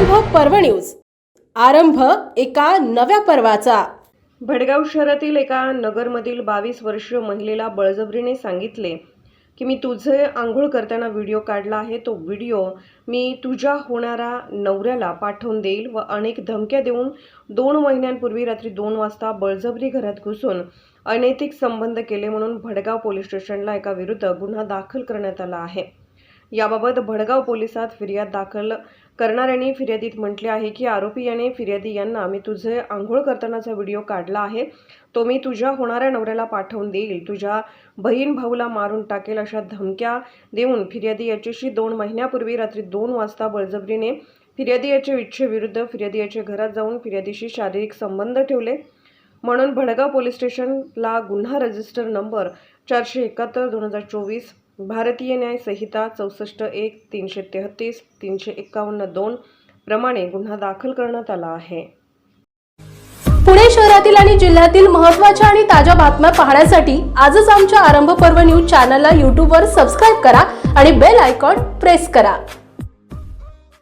पर्व न्यूज. आरंभ एका नव्या पर्वाचा. भडगाव शहरातील एका नगरमधील बावीस वर्षीय महिलेला बळजबरीने सांगितले की मी तुझे आंघोळ करताना व्हिडिओ काढला आहे तो व्हिडिओ मी तुझ्या होणाऱ्या नवऱ्याला पाठवून देईल व अनेक धमक्या देऊन दोन महिन्यांपूर्वी रात्री दोन वाजता बळजबरी घरात घुसून अनैतिक संबंध केले म्हणून भडगाव पोलीस स्टेशनला एका विरुद्ध गुन्हा दाखल करण्यात आला आहे. याबाबत भडगाव पोलिसात फिर्याद दाखल करणाऱ्यांनी फिर्यादीत म्हटले आहे की आरोपी याने फिर्यादी यांना मी तुझे आंघोळ करतानाचा व्हिडिओ काढला आहे. तो मी तुझ्या होणाऱ्या नवऱ्याला पाठवून देईल. तुझ्या बहीण भाऊला मारून टाकेल अशा धमक्या देऊन फिर्यादी याच्याशी दोन महिन्यापूर्वी रात्री दोन वाजता बळजबरीने फिर्यादी याच्या इच्छेविरुद्ध फिर्यादी याच्या घरात जाऊन फिर्यादीशी शारीरिक संबंध ठेवले. म्हणून भडगाव पोलीस स्टेशनला गुन्हा रजिस्टर नंबर चारशे एकाहत्तर दोन हजार चोवीस भारतीय न्याय संहिता चौसष्ट एक तीनशे तेहतीस तीनशे एकावन्न दोन प्रमाणे गुन्हा दाखल करण्यात आला आहे. पुणे शहरातील आणि जिल्ह्यातील महत्त्वाच्या आणि ताज्या बातम्या पाहण्यासाठी आजच आमच्या आरंभ पर्व न्यूज चॅनलला यूट्यूबवर सबस्क्राईब करा आणि बेल आयकॉन प्रेस करा.